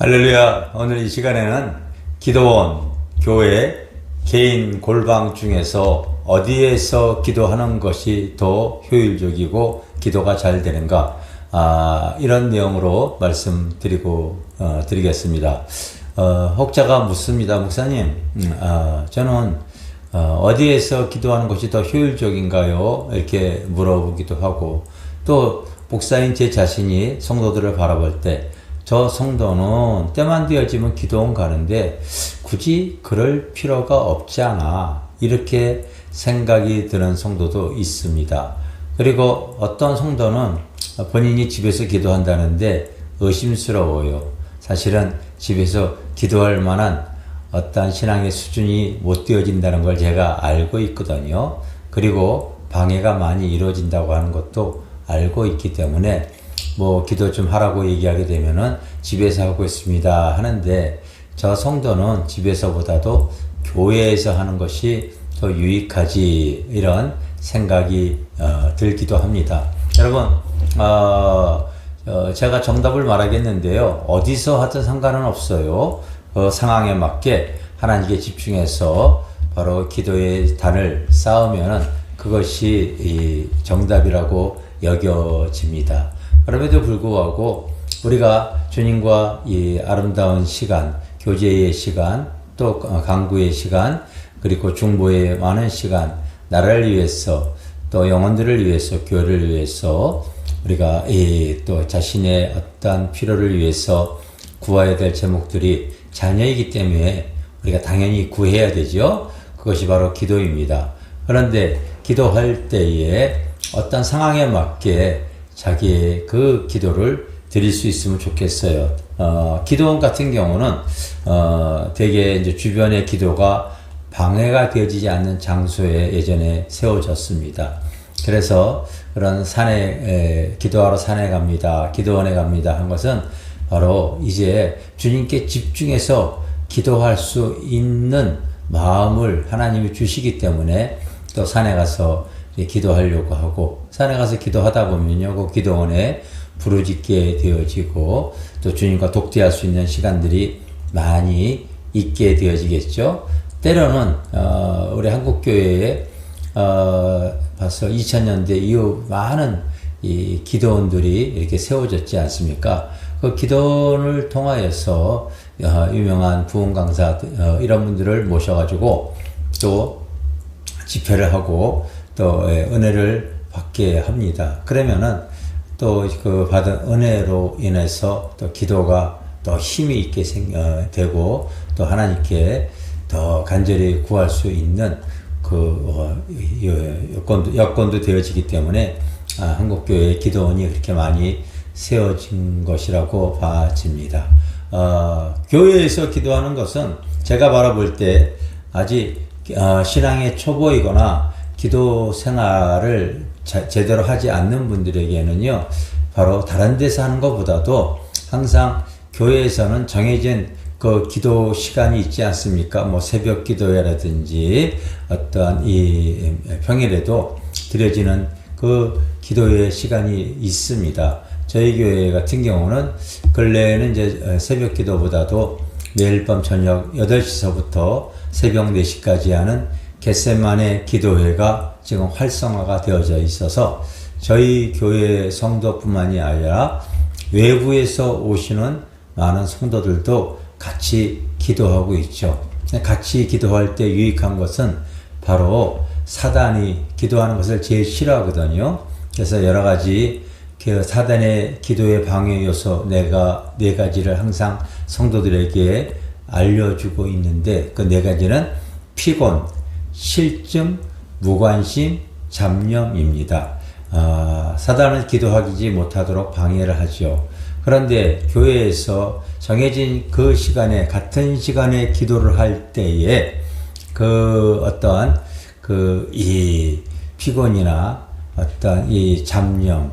할렐루야. 오늘 이 시간에는 기도원, 교회, 개인 골방 중에서 어디에서 기도하는 것이 더 효율적이고 기도가 잘 되는가, 아, 이런 내용으로 말씀드리고, 어, 드리겠습니다. 어, 혹자가 묻습니다. 목사님, 음, 아, 저는 어, 어디에서 기도하는 것이 더 효율적인가요? 이렇게 물어보기도 하고, 또 목사인 제 자신이 성도들을 바라볼 때, 저 성도는 때만 되어지면 기도원 가는데 굳이 그럴 필요가 없지 않아. 이렇게 생각이 드는 성도도 있습니다. 그리고 어떤 성도는 본인이 집에서 기도한다는데 의심스러워요. 사실은 집에서 기도할 만한 어떤 신앙의 수준이 못 되어진다는 걸 제가 알고 있거든요. 그리고 방해가 많이 이루어진다고 하는 것도 알고 있기 때문에 뭐 기도 좀 하라고 얘기하게 되면은 집에서 하고 있습니다 하는데 저 성도는 집에서보다도 교회에서 하는 것이 더 유익하지 이런 생각이 어, 들기도 합니다. 여러분 어, 어, 제가 정답을 말하겠는데요. 어디서 하든 상관은 없어요. 그 상황에 맞게 하나님께 집중해서 바로 기도의 단을 쌓으면은 그것이 이 정답이라고 여겨집니다. 그럼에도 불구하고 우리가 주님과 이 아름다운 시간, 교제의 시간, 또 강구의 시간, 그리고 중보의 많은 시간, 나라를 위해서 또 영혼들을 위해서 교회를 위해서 우리가 이 또 자신의 어떤 필요를 위해서 구해야 될 제목들이 자녀이기 때문에 우리가 당연히 구해야 되죠. 그것이 바로 기도입니다. 그런데 기도할 때에 어떤 상황에 맞게 자기의 그 기도를 드릴 수 있으면 좋겠어요. 어, 기도원 같은 경우는 어, 되게 이제 주변의 기도가 방해가 되어지지 않는 장소에 예전에 세워졌습니다. 그래서 그런 산에 에, 기도하러 산에 갑니다. 기도원에 갑니다. 한 것은 바로 이제 주님께 집중해서 기도할 수 있는 마음을 하나님이 주시기 때문에 또 산에 가서 기도하려고 하고 산에 가서 기도하다 보면요 그 기도원에 부르짖게 되어지고 또 주님과 독대할 수 있는 시간들이 많이 있게 되어지겠죠. 때로는 어, 우리 한국 교회에 어, 벌써 2000년대 이후 많은 이 기도원들이 이렇게 세워졌지 않습니까? 그 기도원을 통하여서 어, 유명한 부흥 강사 어, 이런 분들을 모셔가지고 또 집회를 하고 또 예, 은혜를 받게 합니다. 그러면은 또 그 받은 은혜로 인해서 또 기도가 더 힘이 있게 생, 어, 되고 또 하나님께 더 간절히 구할 수 있는 그 어, 여건도 여건도 되어지기 때문에 아, 한국 교회의 기도원이 그렇게 많이 세워진 것이라고 봐집니다. 어, 교회에서 기도하는 것은 제가 바라볼 때 아직 어, 신앙의 초보이거나 기도 생활을 자, 제대로 하지 않는 분들에게는요, 바로 다른 데서 하는 것보다도 항상 교회에서는 정해진 그 기도 시간이 있지 않습니까? 뭐 새벽 기도회라든지 어떠한 이 평일에도 드려지는 그 기도의 시간이 있습니다. 저희 교회 같은 경우는 근래에는 이제 새벽 기도보다도 매일 밤 저녁 8시서부터 새벽 4시까지 하는 겟셋만의 기도회가 지금 활성화가 되어져 있어서 저희 교회 성도뿐만이 아니라 외부에서 오시는 많은 성도들도 같이 기도하고 있죠. 같이 기도할 때 유익한 것은 바로 사단이 기도하는 것을 제일 싫어하거든요. 그래서 여러 가지 그 사단의 기도의 방해 요소 내가 네 가지를 항상 성도들에게 알려주고 있는데 그 네 가지는 피곤, 실증, 무관심, 잡념입니다. 아, 사단은 기도하지 못하도록 방해를 하죠. 그런데 교회에서 정해진 그 시간에 같은 시간에 기도를 할 때에 그 어떠한 그 이 피곤이나 어떤 이 잡념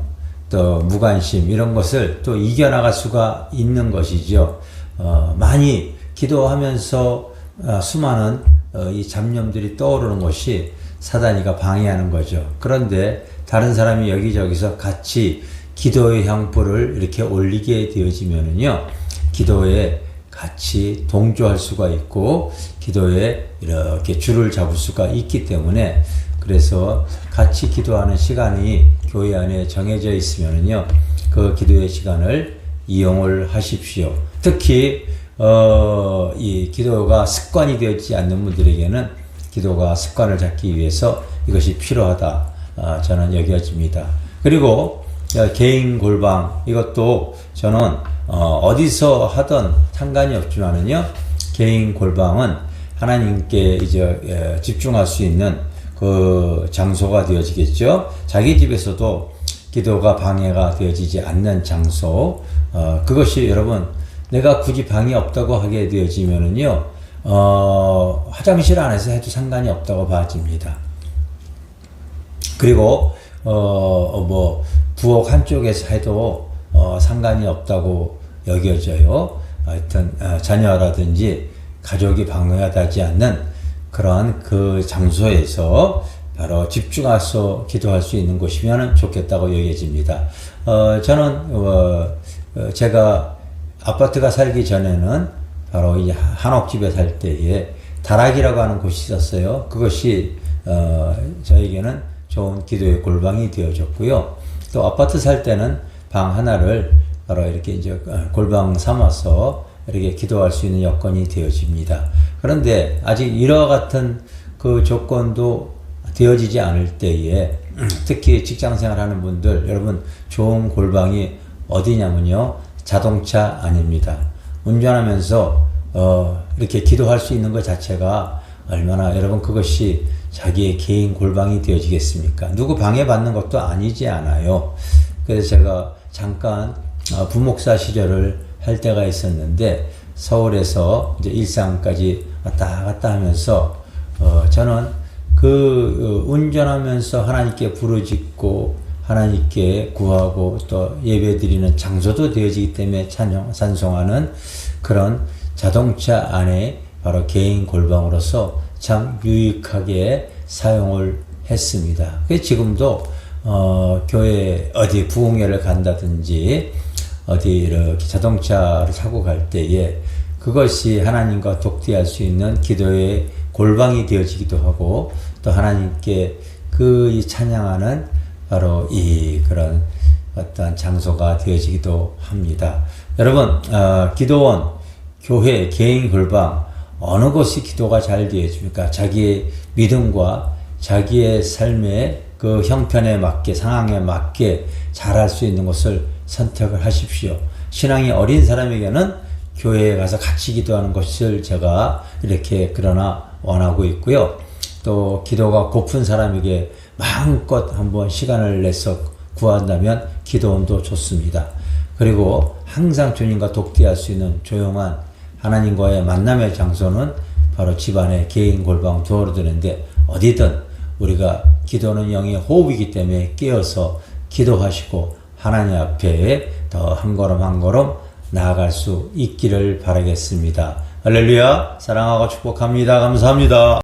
또 무관심 이런 것을 또 이겨나갈 수가 있는 것이죠. 어, 많이 기도하면서 어, 수많은 어, 이 잡념들이 떠오르는 것이 사단이가 방해하는 거죠. 그런데 다른 사람이 여기저기서 같이 기도의 향불을 이렇게 올리게 되어지면은요, 기도에 같이 동조할 수가 있고 기도에 이렇게 줄을 잡을 수가 있기 때문에 그래서 같이 기도하는 시간이 교회 안에 정해져 있으면요 그 기도의 시간을 이용을 하십시오. 특히 어, 이 기도가 습관이 되지 않는 분들에게는 기도가 습관을 잡기 위해서 이것이 필요하다. 아, 저는 여겨집니다. 그리고 어, 개인 골방 이것도 저는 어, 디서 하던 상관이 없지만은요 개인 골방은 하나님께 이제 예, 집중할 수 있는 그 장소가 되어지겠죠. 자기 집에서도 기도가 방해가 되어지지 않는 장소. 어, 그것이 여러분 내가 굳이 방이 없다고 하게 되어지면은요 어, 화장실 안에서 해도 상관이 없다고 봐집니다. 그리고 어 뭐 부엌 한쪽에서 해도 어 상관이 없다고 여겨져요. 하여튼 어, 자녀라든지 가족이 방해가 되지 않는 그러한 그 장소에서 바로 집중해서 기도할 수 있는 곳이면 좋겠다고 여겨집니다. 어, 저는 어, 어, 제가 아파트가 살기 전에는 바로 이 한옥집에 살 때에 다락이라고 하는 곳이 있었어요. 그것이 어, 저에게는 좋은 기도의 골방이 되어졌고요. 또 아파트 살 때는 방 하나를 바로 이렇게 이제 어, 골방 삼아서 이렇게 기도할 수 있는 여건이 되어집니다. 그런데 아직 이와 같은 그 조건도 되어지지 않을 때에 특히 직장 생활하는 분들 여러분 좋은 골방이 어디냐면요 자동차 아닙니다. 운전하면서 어, 이렇게 기도할 수 있는 것 자체가 얼마나 여러분 그것이 자기의 개인 골방이 되어지겠습니까? 누구 방해받는 것도 아니지 않아요. 그래서 제가 잠깐 어, 부목사 시절을 할 때가 있었는데 서울에서 이제 일산까지 왔다 갔다 하면서 어, 저는 그 어, 운전하면서 하나님께 부르짖고 하나님께 구하고 또 예배드리는 장소도 되어지기 때문에 찬양 찬송하는 그런 자동차 안에 바로 개인 골방으로서 참 유익하게 사용을 했습니다. 지금도 어, 교회 어디 부흥회를 간다든지 어디 이렇게 자동차를 타고 갈 때에 그것이 하나님과 독대할 수 있는 기도의 골방이 되어지기도 하고 또 하나님께 그 찬양하는 바로 이 그런 어떤 장소가 되어지기도 합니다. 여러분, 어, 기도원, 교회, 개인 골방, 어느 곳이 기도가 잘 되어집니까? 자기의 믿음과 자기의 삶의 그 형편에 맞게, 상황에 맞게 잘할 수 있는 곳을 선택을 하십시오. 신앙이 어린 사람에게는 교회에 가서 같이 기도하는 것을 제가 이렇게 그러나 원하고 있고요. 또 기도가 고픈 사람에게 마음껏 한번 시간을 내서 구한다면 기도원도 좋습니다. 그리고 항상 주님과 독대할 수 있는 조용한 하나님과의 만남의 장소는 바로 집안의 개인 골방 두어로 되는데 어디든 우리가 기도는 영의 호흡이기 때문에 깨어서 기도하시고 하나님 앞에 더 한 걸음 한 걸음 나아갈 수 있기를 바라겠습니다. 할렐루야 사랑하고 축복합니다. 감사합니다.